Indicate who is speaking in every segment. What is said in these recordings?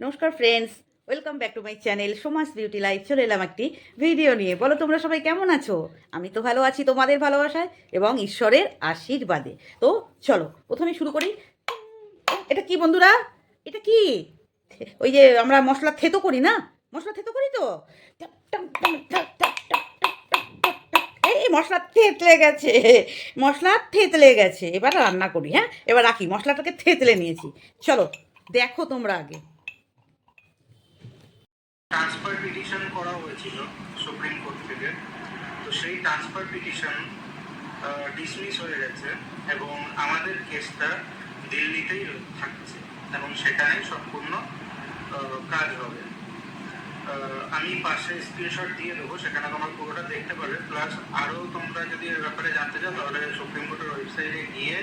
Speaker 1: নমস্কার friends welcome back to my channel Soma's beauty life চলে এলাম একটি ভিডিও নিয়ে বলো তোমরা সবাই কেমন আছো আমি তো ভালো আছি তোমাদের ভালোবাসায় এবং ঈশ্বরের আশীর্বাদে তো চলো প্রথমে শুরু করি এটা কি বন্ধুরা এটা কি ওই যে আমরা মশলা থেতো করি না মশলা থেতো করি তো এই মশলা থেতলে গেছে মশলা থেতলে গেছে এবার রান্না করি হ্যাঁ এবার রাখি মশলাটাকে থেতলে নিয়েছি চলো দেখো তোমরা আগে
Speaker 2: ট্রান্সফার পিটিশন করা হয়েছিল সুপ্রিম কোর্ট থেকে। তো সেই ট্রান্সফার পিটিশন ডিসমিস হয়ে গেছে এবং আমাদের কেসটা দিল্লিতেই থাকছে এবং সেখানেই সম্পূর্ণ কাজ হবে। আমি পাশে স্ক্রিনশট দিয়ে দেবো, সেখানে তোমার পুরোটা দেখতে পাবে। প্লাস আরও তোমরা যদি এর ব্যাপারে জানতে চাও, তাহলে সুপ্রিম কোর্টের ওয়েবসাইটে গিয়ে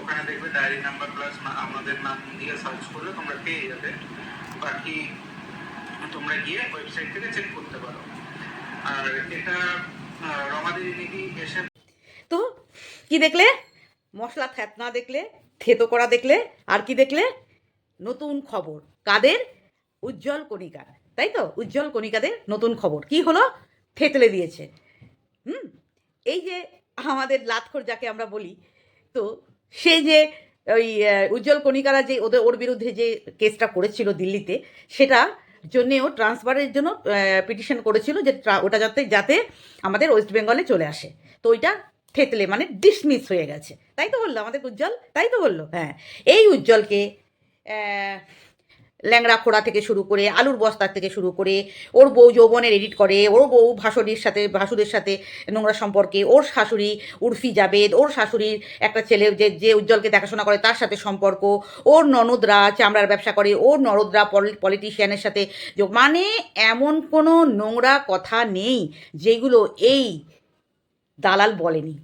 Speaker 2: ওখানে দেখবে ডায়েরি নাম্বার প্লাস আমাদের নাম দিয়ে সার্চ করলে তোমরা পেয়ে যাবে। বাকি তোমরা গিয়ে ওয়েবসাইট থেকে চেক করতে পারো। আর এটা রমাদেবী দিদি এসে
Speaker 1: তো কি দেখলে? মশলা থ্যাত না দেখলে, থেতো করা দেখলে, আর কি দেখলে? নতুন খবর। কাদের? উজ্জ্বল কণিকার। তাই তো? উজ্জ্বল কণিকাদের নতুন খবর। কি হলো? থেতলে দিয়েছে। হুম? এই যে আমাদের লাতখোর যাকে আমরা বলি, তো সে যে ওই উজ্জ্বল কণিকারা যে ওদের, ওর বিরুদ্ধে যে কেসটা করেছিল দিল্লিতে, সেটা জন্যেও ট্রান্সফারের জন্য পিটিশন করেছিল যে ওটা যাতে যাতে আমাদের ওয়েস্ট বেঙ্গলে চলে আসে। তো ওইটা থেতলে মানে ডিসমিস হয়ে গেছে। তাই তো বলল আমাদের উজ্জ্বল? তাই তো বলল? হ্যাঁ। এই উজ্জ্বলকে ল্যাংড়া খোড়া থেকে শুরু করে, আলুর বস্তার থেকে শুরু করে, ওর বউ যৌবনের এডিট করে, ওর বউ ভাসুরির সাথে, ভাসুরের সাথে নোংরা সম্পর্কে, ওর শাশুড়ি উর্ফি জাবেদ, ওর শাশুড়ির একটা ছেলে যে যে উজ্জ্বলকে দেখাশোনা করে তার সাথে সম্পর্ক, ওর ননদরা চামড়ার ব্যবসা করে, ওর ননদরা পলিটিশিয়ানের সাথে যোগ- মানে এমন কোনো নোংরা কথা নেই যেগুলো এই দালাল বলেনি।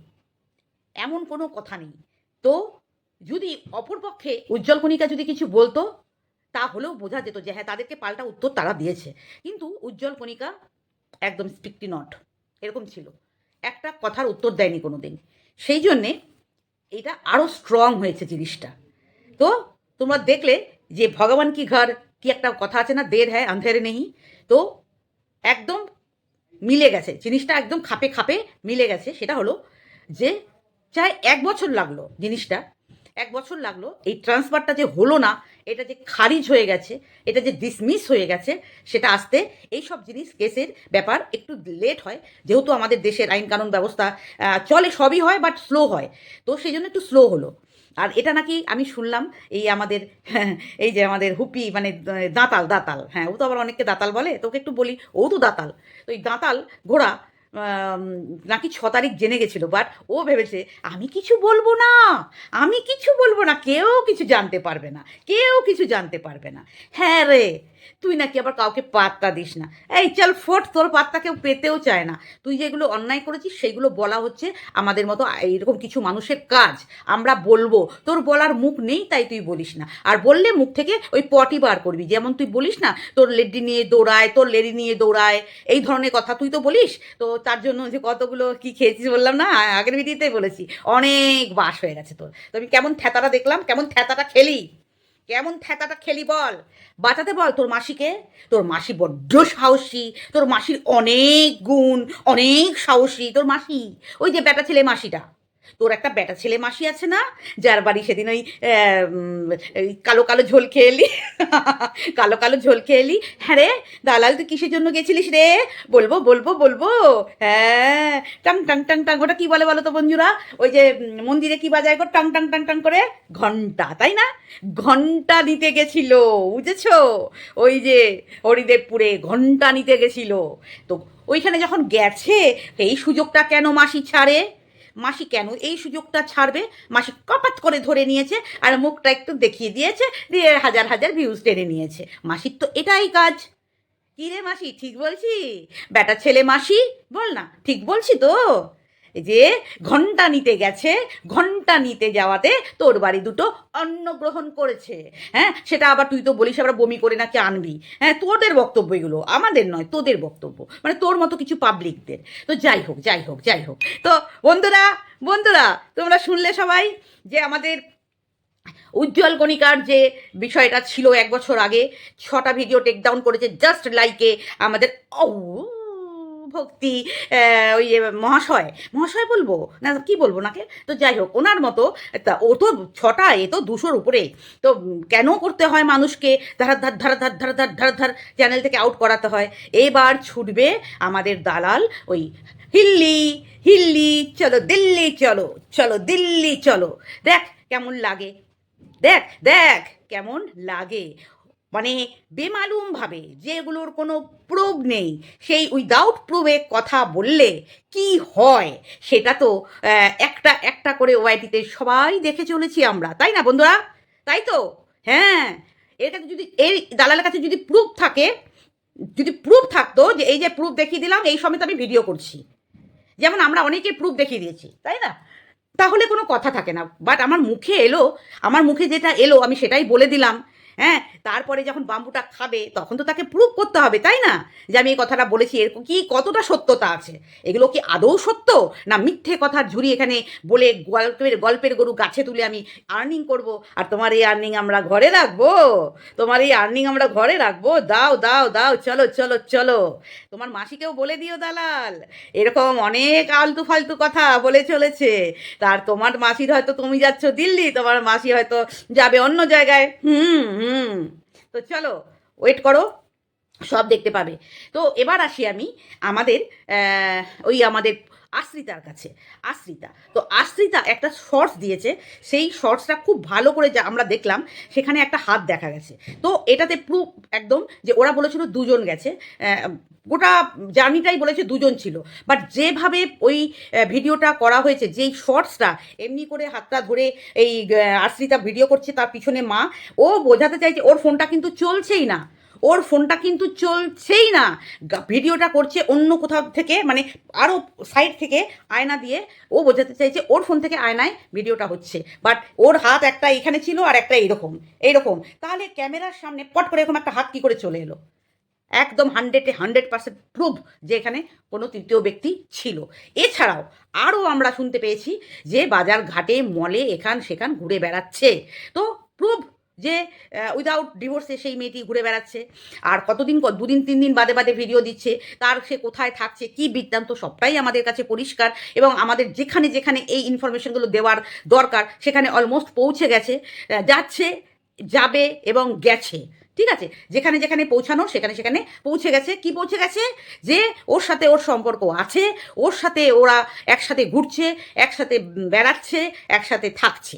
Speaker 1: এমন কোনো কথা নেই। তো যদি অপরপক্ষে উজ্জ্বল কণিকা যদি কিছু বলতো তাহলেও বোঝা যেত যে হ্যাঁ তাদেরকে পাল্টা উত্তর তারা দিয়েছে। কিন্তু উজ্জ্বল কণিকা একদম স্ট্রিক্টলি নট এরকম ছিল। একটা কথার উত্তর দেয়নি কোনো দিন সেই জন্যে এটা আরও স্ট্রং হয়েছে জিনিসটা। তো তোমরা দেখলে যে ভগবান কি ঘর, কি একটা কথা আছে না, দের হ্যাঁ আন্ধেরে নেই। তো একদম মিলে গেছে। জিনিসটা একদম খাপে খাপে মিলে গেছে। সেটা হলো যে চাই এক বছর লাগল জিনিসটা। এক বছর লাগল। এই ট্রান্সফারটা যে হলো না এটা যে খারিজ হয়ে গেছে, এটা যে ডিসমিস হয়ে গেছে, সেটা আসতে এই সব জিনিস কেসের ব্যাপার একটু লেট হয়। যেহেতু আমাদের দেশের আইন কানুন ব্যবস্থা চলে সবই হয় বাট স্লো হয়। তো সেই জন্য একটু স্লো হলো। আর এটা নাকি আমি শুনলাম, এই আমাদের, এই যে আমাদের হুপি মানে দাঁতাল দাঁতাল হ্যাঁ ও তো আবার অনেককে দাঁতাল বলে, তোকে একটু বলি, ও তো দাঁতাল। তো এই দাঁতাল ঘোড়া নাকি ছ তারিখ জেনে গেছিল বাট ও ভেবেছে, আমি কিছু বলব না, আমি কিছু বলব না, কেউ কিছু জানতে পারবে না, কেউ কিছু জানতে পারবে না। হ্যাঁ রে তুই নাকি আবার কাউকে পাত্তা দিস না। এই চল ফোট, তোর পাত্তা কেউ পেতেও চায় না। তুই যেগুলো অন্যায় করেছিস, সেগুলো বলা হচ্ছে আমাদের মতো এইরকম কিছু মানুষের কাজ। আমরা বলব। তোর বলার মুখ নেই, তাই তুই বলিস না। আর বললে মুখ থেকে ওই পটি বার করবি। যেমন তুই বলিস না, তোর লেডি নিয়ে দৌড়ায়, তোর লেডি নিয়ে দৌড়ায়। এই ধরনের কথা তুই তো বলিস। তো তার জন্য যে কতগুলো কি খেয়েছিস বললাম না আগের ভিডিওতেই বলেছি। অনেক বাস হয়ে গেছে তোর। তো আমি কেমন থ্যাতাটা দেখলাম, কেমন থ্যাতাটা খেলি। কেমন থ্যাতাটা খেলি বল? বাঁচাতে বল তোর মাসিকে। তোর মাসি বড্ড সাহসী। তোর মাসির অনেক গুণ, অনেক সাহসী। তোর মাসি, ওই যে বেটা ছেলে মাসিটা। তোর একটা বেটা ছেলে মাসি আছে না, যার বাড়ি সেদিন ওই কালো কালো ঝোল খেয়ে এলি, কালো কালো ঝোল খেয়ে এলি। হ্যাঁ রে, দালাল, তুই কিসের জন্য গেছিলিস রে? বলব বলব বলব। হ্যাঁ টাং টাং টাং টাং, ওটা কি বলে বলো তো বন্ধুরা? ওই যে মন্দিরে কি বাজায় গো? টাং টাং টাং টাং করে। ঘণ্টা, তাই না? ঘণ্টা নিতে গেছিল, বুঝেছ? ওই যে, হরিদেবপুরে ঘণ্টা নিতে গেছিল। তো ওইখানে যখন গেছে, এই সুযোগটা কেন মাসি ছাড়ে? মাসি কেন এই সুযোগটা ছাড়বে? মাসি কপাত করে ধরে নিয়েছে আর মুখটা একটু দেখিয়ে দিয়েছে, দিয়ে হাজার হাজার ভিউজ টেনে নিয়েছে। মাসির তো এটাই কাজ। কি রে মাসি, ঠিক বলছি? বেটা ছেলে মাসি? বল না, ঠিক বলছি তো? যে ঘণ্টা নিতে গেছে, ঘণ্টা নিতে যাওয়াতে তোর বাড়ি দুটো অন্ন গ্রহণ করেছে। হ্যাঁ সেটা আবার তুই তো বলিস, আবার বমি করে নাকি আনবি। হ্যাঁ তোদের বক্তব্য এগুলো, আমাদের নয়, তোদের বক্তব্য। মানে তোর মতো কিছু পাবলিকদের তো যাই হোক যাই হোক যাই হোক। তো বন্ধুরা বন্ধুরা, তোমরা শুনলে সবাই যে আমাদের উজ্জ্বল কণিকার যে বিষয়টা ছিল এক বছর আগে, ছটা ভিডিও টেক ডাউন করেছে জাস্ট লাইকে আমাদের ও ভক্তি ওই মহাশয় মহাশয় বলব? না, কি বলব নাকে তো যাই হোক, ওনার মতো ও তো ছটা, এ তো দুশোর উপরে। তো কেন করতে হয় মানুষকে? ধার ধার ধার ধার ধার ধার ধার ধার চ্যানেল থেকে আউট করাতে হয়। এবার ছুটবে আমাদের দালাল ওই হিল্লি হিল্লি, চলো দিল্লি, চলো চলো দিল্লি, চলো। দেখ কেমন লাগে। দেখ দেখ কেমন লাগে। মানে বেমালুমভাবে যেগুলোর কোনো প্রুভ নেই, সেই উইদাউট প্রুভে কথা বললে কি হয়? সেটা তো একটা একটা করে ওয়াইটিতে সবাই দেখে চলেছি আমরা, তাই না বন্ধুরা? তাই তো? হ্যাঁ এর কাছে যদি এই দালালের কাছে যদি প্রুফ থাকে, যদি প্রুফ থাকতো যে এই যে প্রুফ দেখিয়ে দিলাম, এই সমেত আমি ভিডিও করছি। যেমন আমরা অনেকে প্রুফ দেখিয়ে দিয়েছি, তাই না? তাহলে কোনো কথা থাকে না। বাট আমার মুখে এলো, আমার মুখে যেটা এলো, আমি সেটাই বলে দিলাম। হ্যাঁ তারপরে যখন বাম্বুটা খাবে, তখন তো তাকে প্রুভ করতে হবে, তাই না? যে আমি এই কথাটা বলেছি এরকম কি কতটা সত্যতা আছে? এগুলো কি আদৌ সত্য? না মিথ্যে কথার ঝুড়ি এখানে বলে গল্পের গল্পের গরু গাছে তুলে আমি আর্নিং করব? আর তোমার এই আর্নিং আমরা ঘরে রাখব? তোমার এই আর্নিং আমরা ঘরে রাখব? দাও দাও দাও, চলো চলো চলো। তোমার মাসিকেও বলে দিও, দালাল। এরকম অনেক আলতু ফালতু কথা বলে চলেছে। তার তোমার মাসির হয়তো তুমি যাচ্ছ দিল্লি, তোমার মাসি হয়তো যাবে অন্য জায়গায়। হুম। হুম, তো চলো ওয়েট করো, সব দেখতে পাবে। তো এবার আসি আমি আমাদের ওই আমাদের আশ্রিতার কাছে, আশ্রিতা। তো আশ্রিতা একটা শর্টস দিয়েছে, সেই শর্টসটা খুব ভালো করে যা আমরা দেখলাম, সেখানে একটা হাত দেখা গেছে। তো এটাতে প্রুফ একদম যে ওরা বলেছিল দুজন গেছে গোটা জার্নিটাই বলেছে দুজন ছিল। বাট যেভাবে ওই ভিডিওটা করা হয়েছে, যেই শর্টসটা এমনি করে হাতটা ধরে এই আশ্রিতা ভিডিও করছে, তার পিছনে মা, ও বোঝাতে চাইছে, ওর ফোনটা কিন্তু চলছেই না। ওর ফোনটা কিন্তু চলছেই না। ভিডিওটা করছে অন্য কোথাও থেকে মানে আরও সাইড থেকে আয়না দিয়ে। ও বোঝাতে চাইছে ওর ফোন থেকে আয়নায় ভিডিওটা হচ্ছে। বাট ওর হাত একটা এখানে ছিল আর একটা এইরকম এইরকম। তাহলে ক্যামেরার সামনে পট করে এরকম একটা হাত কী করে চলে এলো? একদম হান্ড্রেডে হান্ড্রেড পার্সেন্ট প্রুভ যে এখানে কোনো তৃতীয় ব্যক্তি ছিল। এছাড়াও আরও আমরা শুনতে পেয়েছি যে বাজার ঘাটে মলে এখান সেখান ঘুরে বেড়াচ্ছে। তো প্রুভ যে উইদাউট ডিভোর্সে সেই মেয়েটি ঘুরে বেড়াচ্ছে। আর কতদিন দুদিন তিন দিন বাদে বাদে ভিডিও দিচ্ছে, তার সে কোথায় থাকছে, কি বৃত্তান্ত, সবটাই আমাদের কাছে পরিষ্কার এবং আমাদের যেখানে যেখানে এই ইনফরমেশনগুলো দেওয়ার দরকার, সেখানে অলমোস্ট পৌঁছে গেছে যাচ্ছে, যাবে এবং গেছে। ঠিক আছে? যেখানে যেখানে পৌঁছানো, সেখানে সেখানে পৌঁছে গেছে। কি পৌঁছে গেছে? যে, ওর সাথে ওর সম্পর্ক আছে, ওর সাথে ওরা একসাথে ঘুরছে, একসাথে বেড়াচ্ছে, একসাথে থাকছে।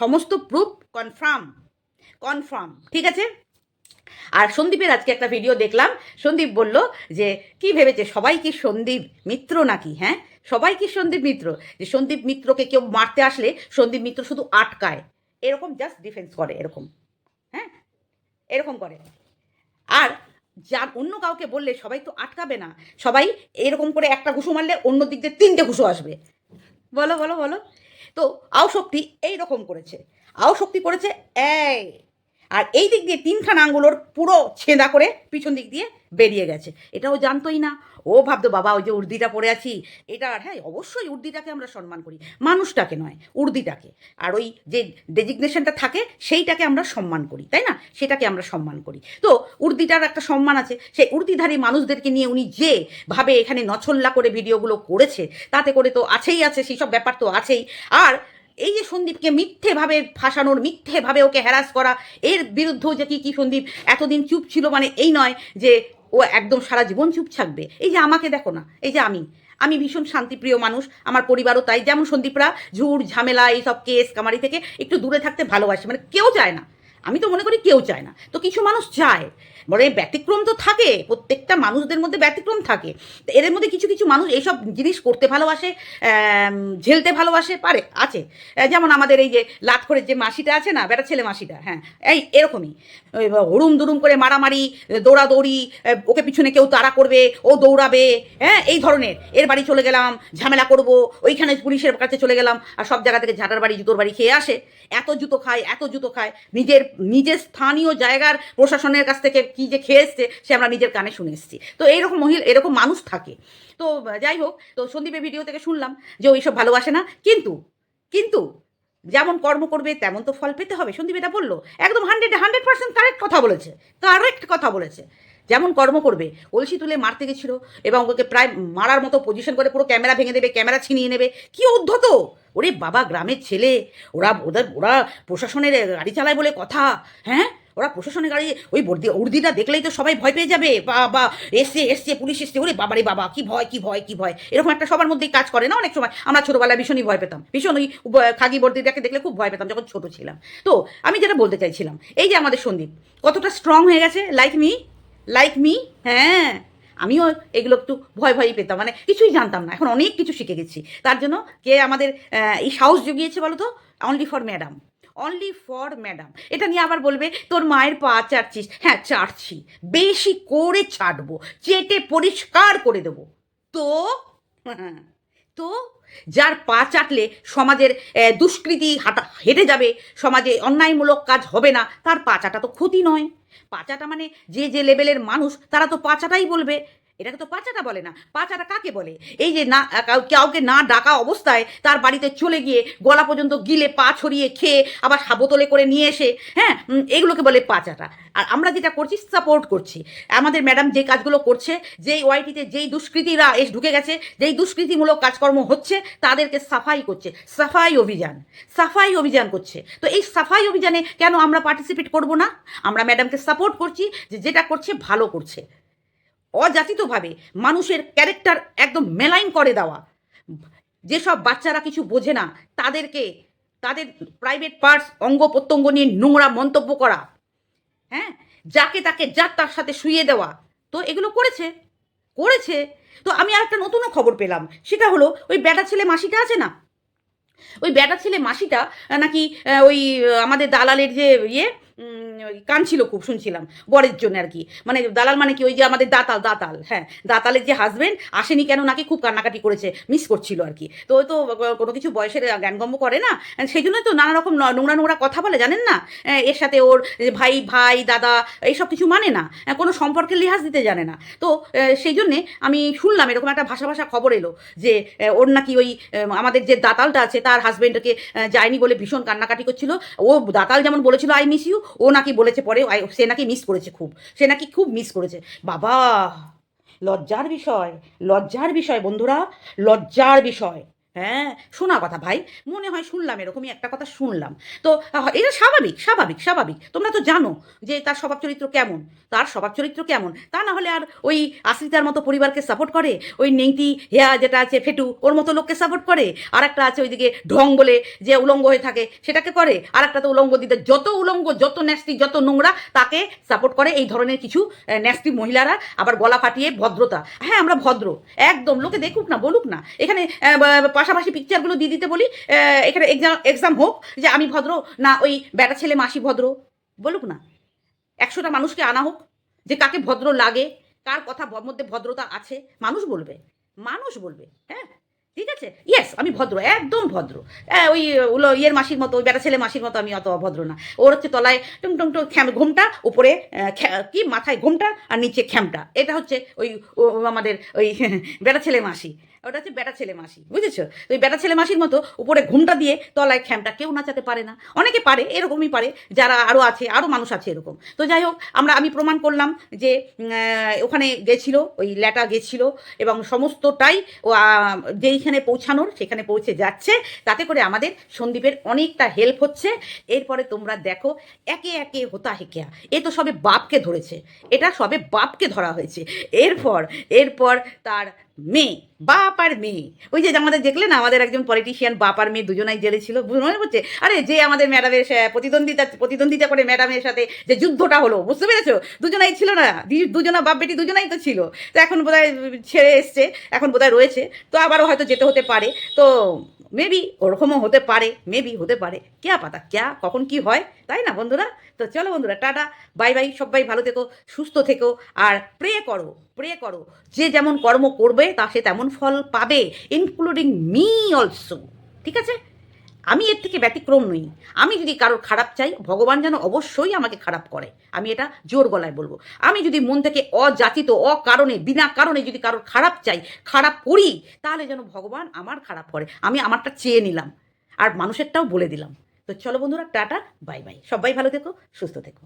Speaker 1: সমস্ত প্রুফ কনফার্ম কনফার্ম ঠিক আছে? আর সন্দীপের আজকে একটা ভিডিও দেখলাম। সন্দীপ বলল যে, কি ভেবেছে? সবাই কি সন্দীপ মিত্র নাকি? হ্যাঁ? সবাই কি সন্দীপ মিত্র? যে সন্দীপ মিত্রকে কেউ মারতে আসলে সন্দীপ মিত্র শুধু আটকায়। এরকম জাস্ট ডিফেন্স করে, এরকম। হ্যাঁ? এরকম করে। আর যার অন্য কাউকে বললে সবাই তো আটকাবে না। সবাই এরকম করে একটা ঘুষো মারলে অন্য দিক দিয়ে তিনটে ঘুষো আসবে। বলো বলো বলো। তো আও শক্তি এই রকম করেছে। আও শক্তি করেছে এই। আর এই দিক দিয়ে তিনখানা আঙ্গুলোর পুরো ছেঁদা করে পিছন দিক দিয়ে বেরিয়ে গেছে। এটাও জানতোই না। ও ভাবতো, বাবা, ওই যে উর্দিটা পরে আছি। এটা আর হ্যাঁ অবশ্যই উর্দিটাকে আমরা সম্মান করি। মানুষটাকে নয়, উর্দিটাকে। আর ওই যে ডেজিগনেশনটা থাকে, সেইটাকে আমরা সম্মান করি, তাই না? সেটাকে আমরা সম্মান করি। তো উর্দিটার একটা সম্মান আছে। সেই উর্দিধারী মানুষদেরকে নিয়ে উনি যে ভাবে এখানে নছল্লা করে ভিডিওগুলো করেছে, তাতে করে তো আছেই আছে সেই সব ব্যাপার তো আছেই। আর এই যে সন্দীপকে মিথ্যেভাবে ফাঁসানোর, মিথ্যেভাবে ওকে হ্যারাস করা, এর বিরুদ্ধেও যে কি কি সন্দীপ এতদিন চুপ ছিল মানে এই নয় যে ও একদম সারা জীবন চুপ থাকবে। এই যে আমাকে দেখো না, এই যে আমি আমি ভীষণ শান্তিপ্রিয় মানুষ, আমার পরিবারও তাই। যেমন সন্দীপরা ঝুড়, ঝামেলা, এইসব কেস কামারি থেকে একটু দূরে থাকতে ভালোবাসে মানে কেউ চায় না। আমি তো মনে করি কেউ চায় না। তো কিছু মানুষ চায়। মানে ব্যতিক্রম তো থাকে, প্রত্যেকটা মানুষদের মধ্যে ব্যতিক্রম থাকে। তো এদের মধ্যে কিছু কিছু মানুষ এইসব জিনিস করতে ভালোবাসে ঝেলতে ভালোবাসে, পারে, আছে। যেমন আমাদের এই যে লাটখড়ের যে মাসিটা আছে না, বেটা ছেলে মাসিটা হ্যাঁ এই এরকমই। হুড়ুম দুরুম করে মারামারি দৌড়াদৌড়ি ওকে পিছনে কেউ তাড়া করবে, ও দৌড়াবে হ্যাঁ এই ধরনের। এর বাড়ি চলে গেলাম, ঝামেলা করব, ওইখানে পুলিশের কাছে চলে গেলাম, আর সব জায়গা থেকে ঝাঁটার বাড়ি, জুতোর বাড়ি খেয়ে আসে। এত জুতো খায়, এত জুতো খায়। নিজের নিজের স্থানীয় জায়গার প্রশাসনের কাছ থেকে কি যে খেয়ে এসছে, সে আমরা নিজের কানে শুনে এসেছি। তো এইরকম মহিলা, এরকম মানুষ থাকে। তো, যাই হোক, তো সন্দীপের ভিডিও থেকে শুনলাম যে ওইসব ভালোবাসে না। কিন্তু কিন্তু, যেমন কর্ম করবে, তেমন তো ফল পেতে হবে। সন্দীপ এটা বলল, একদম হান্ড্রেড হান্ড্রেড পার্সেন্ট কারেক্ট কথা বলেছে। কারেক্ট কথা বলেছে। যেমন কর্ম করবে, কলসি তুলে মারতে গেছিল, এবং ওকে প্রায় মারার মতো পজিশন করে পুরো ক্যামেরা ভেঙে দেবে ক্যামেরা ছিনিয়ে নেবে। কি উদ্ধত! ওরে বাবা, গ্রামের ছেলে, ওরা ওদের, ওরা প্রশাসনের গাড়ি চালায় বলে কথা হ্যাঁ? ওরা প্রশাসনের গাড়ি, ওই বর্দি উর্দিটা দেখলেই তো সবাই ভয় পেয়ে যাবে। বা বা, এসছে এসছে, পুলিশ এসছে, ওরে বাবারে বাবা, কি ভয় কি ভয় কি ভয়। এরকম একটা সবার মধ্যেই কাজ করে না অনেক সময়। আমরা ছোটোবেলায় ভীষণই ভয় পেতাম। ভীষণ ওই খাগি বর্দিটাকে দেখলে খুব ভয় পেতাম যখন ছোটো ছিলাম। তো আমি যেটা বলতে চাইছিলাম, এই যে আমাদের সন্দীপ, কতটা স্ট্রং হয়ে গেছে? লাইক মি লাইক মি হ্যাঁ। আমিও এগুলো একটু ভয়, ভয়ই পেতাম। মানে কিছুই জানতাম না। এখন অনেক কিছু শিখে গেছি। তার জন্য কে আমাদের এই সাহস জুগিয়েছে বলো তো? Only for madam only for madam এটা নিয়ে আবার বলবে, তোর মায়ের পা চাটছিস। হ্যাঁ চাটছি। বেশি করে ছাড়বো চেটে পরিষ্কার করে দেবো। তো তো যার পা চাটলে সমাজের দুষ্কৃতি হাঁটা, হেঁটে যাবে, সমাজে অন্যায়মূলক কাজ হবে না, তার পাচাটা তো ক্ষতি নয়। পাচাটা মানে যে যে লেভেলের মানুষ, তারা তো পাচাটাই বলবে। এটাকে তো পাচাটা বলে না, পাচাটা কাকে বলে? এই যে না কাউ- কাউকে না ডাকা অবস্থায় তার বাড়িতে চলে গিয়ে গলা পর্যন্ত গিলে পা ছড়িয়ে খেয়ে আবার সা- বোতলে করে নিয়ে এসে হ্যাঁ এগুলোকে বলে পাচাটা। আর আমরা যেটা করছি সাপোর্ট করছি। আমাদের ম্যাডাম যে কাজগুলো করছে, যেই ওয়াইটিতে যেই দুষ্কৃতীরা এসে ঢুকে গেছে, যেই দুষ্কৃতিমূলক কাজকর্ম হচ্ছে, তাদেরকে সাফাই করছে। সাফাই অভিযান সাফাই অভিযান করছে। তো এই সাফাই অভিযানে কেন আমরা পার্টিসিপেট করব না? আমরা ম্যাডামকে সাপোর্ট করছি যে যেটা করছে, ভালো করছে। অযাচিতভাবে মানুষের ক্যারেক্টার একদম মেলাইন করে দেওয়া। যেসব বাচ্চারা কিছু বোঝে না, তাদেরকে, তাদের প্রাইভেট পার্টস অঙ্গ প্রত্যঙ্গ নিয়ে নোংরা মন্তব্য করা হ্যাঁ? যাকে তাকে যার তার সাথে শুয়ে দেওয়া। তো এগুলো করেছে করেছে। তো আমি আর একটা নতুনও খবর পেলাম, সেটা হলো ওই বেটা ছেলে মাসিটা আছে না? ওই বেটা ছেলে মাসিটা নাকি ওই আমাদের দালালের যে ইয়ে ওই কাঁদছিল খুব, শুনছিলাম, বরের জন্য আর কি। মানে দালাল মানে কি, ওই যে আমাদের দাতাল দাতাল হ্যাঁ দাতালের যে হাজবেন্ড আসেনি কেন নাকি খুব কান্নাকাটি করেছে মিস করছিল আর কি। তো ও তো কোনো কিছু বয়সের জ্ঞানগম্য করে না সেই জন্যই তো নানা রকম নোংরা নোংরা কথা বলে, জানেন না? এর সাথে ওর ভাই ভাই, দাদা, এইসব কিছু মানে না কোনো সম্পর্কের লিহাজ দিতে জানে না। তো সেই জন্যে আমি শুনলাম, এরকম একটা ভাষা ভাষা খবর এলো যে ওর নাকি ওই আমাদের যে দাতালটা আছে, তার হাজবেন্ডকে যায়নি বলে ভীষণ কান্নাকাটি করছিল। ও দাতাল যেমন বলেছিল আই মিস ইউ ও নাকি বলেছে পরে সে নাকি মিস করেছে খুব। সে নাকি খুব মিস করেছে। বাবা, লজ্জার বিষয় লজ্জার বিষয় বন্ধুরা, লজ্জার বিষয়। হ্যাঁ শোনা কথা ভাই মনে হয় শুনলাম এরকমই একটা কথা শুনলাম। তো এটা স্বাভাবিক স্বাভাবিক স্বাভাবিক। তোমরা তো জানো যে তার স্বভাব চরিত্র কেমন তার স্বভাব চরিত্র কেমন। তা না হলে আর ওই আশ্রিতার মতো পরিবারকে সাপোর্ট করে? ওই নেংটি হেয়া যেটা আছে ফেটু ওর মতো লোককে সাপোর্ট করে? আর একটা আছে ওইদিকে ঢং বলে যে উলঙ্গ হয়ে থাকে সেটাকে করে? আর একটা তো উলঙ্গ দিতে যত উলঙ্গ যত ন্যাস্তি যত নোংরা তাকে সাপোর্ট করে এই ধরনের কিছু আহ, ন্যাস্তি মহিলারা। আবার গলা ফাটিয়ে ভদ্রতা। হ্যাঁ আমরা ভদ্র। একদম লোকে দেখুক না বলুক না। এখানে পাশাপাশি পিকচারগুলো দিয়ে দিতে বলি এখানে এক্সাম এক্সাম হোক, যে আমি ভদ্র না ওই বেটা ছেলে মাসি ভদ্র, বলুক না। একশোটা মানুষকে আনা হোক, যে কাকে ভদ্র লাগে, কার কথা মধ্যে ভদ্রতা আছে, মানুষ বলবে মানুষ বলবে হ্যাঁ? ঠিক আছে? ইয়েস আমি ভদ্র, একদম ভদ্র। ওই উলো ইয়ের মাসির মতো, ওই বেটা ছেলে মাসির মতো আমি অত অভদ্র না। ওর হচ্ছে তলায় টুং টুং টুং, খ্যাম, ঘুমটা, উপরে কি মাথায় ঘুমটা আর নিচে খ্যামটা। এটা হচ্ছে ওই আমাদের ওই বেটা ছেলে মাসি। ওটা হচ্ছে বেটা ছেলে মাসি, বুঝেছ? তো ওই বেটা ছেলে মাসির মতো উপরে ঘুমটা দিয়ে তলায় খ্যামটা কেউ নাচাতে পারে না। অনেকে পারে, এরকমই পারে, যারা আরও আছে আরও মানুষ আছে এরকম। তো যাই হোক, আমরা আমি প্রমাণ করলাম যে ওখানে গেছিল, ওই ল্যাটা গেছিল এবং সমস্তটাই যেইখানে পৌঁছানোর, সেখানে পৌঁছে যাচ্ছে। তাতে করে আমাদের সন্দীপের অনেকটা হেল্প হচ্ছে। এরপরে তোমরা দেখো, একে একে হোতা হেকেয়া এ তো সবে বাপকে ধরেছে। এটা সবে বাপকে ধরা হয়েছে। এরপর এরপর তার মেয়ে, বাপ আর মেয়ে। ওই যে আমাদের দেখলে না, আমাদের একজন পলিটিশিয়ান বাপ আর মেয়ে দুজনাই জেলে ছিল মনে হচ্ছে আরে যে আমাদের ম্যাডামের প্রতিদ্বন্দ্বিতা প্রতিদ্বন্দ্বিতা করে ম্যাডামের সাথে যে যুদ্ধটা হলো, বুঝতে পেরেছ? দুজনাই ছিল না দুজনা বাপ বেটি দুজনাই তো ছিল। তো এখন বোধহয় ছেড়ে এসছে, এখন বোধহয় রয়েছে। তো আবারও হয়তো যেতে হতে পারে। তো মেবি ওরকমও হতে পারে মেবি হতে পারে। ক্যা পাতা, ক্যা, কখন কি হয়, তাই না বন্ধুরা? তো চলো বন্ধুরা, টাটা বাই বাই সবাই ভালো থেকো, সুস্থ থেকো, আর প্রে করো প্রে করো, যে যেমন কর্ম করবে, তা সে তেমন ফল পাবে ইনক্লুডিং মি অলসো ঠিক আছে? আমি এর থেকে ব্যতিক্রম নই। আমি যদি কারোর খারাপ চাই, ভগবান যেন অবশ্যই আমাকে খারাপ করে। আমি এটা জোর গলায় বলব। আমি যদি মন থেকে অযাচিত, অকারণে, বিনা কারণে যদি কারোর খারাপ চাই, খারাপ করি, তাহলে যেন ভগবান আমার খারাপ করে। আমি আমারটা চেয়ে নিলাম। আর মানুষেরটাও বলে দিলাম। তো চলো বন্ধুরা টাটা বাই বাই। সবাই ভালো থেকো সুস্থ থেকো।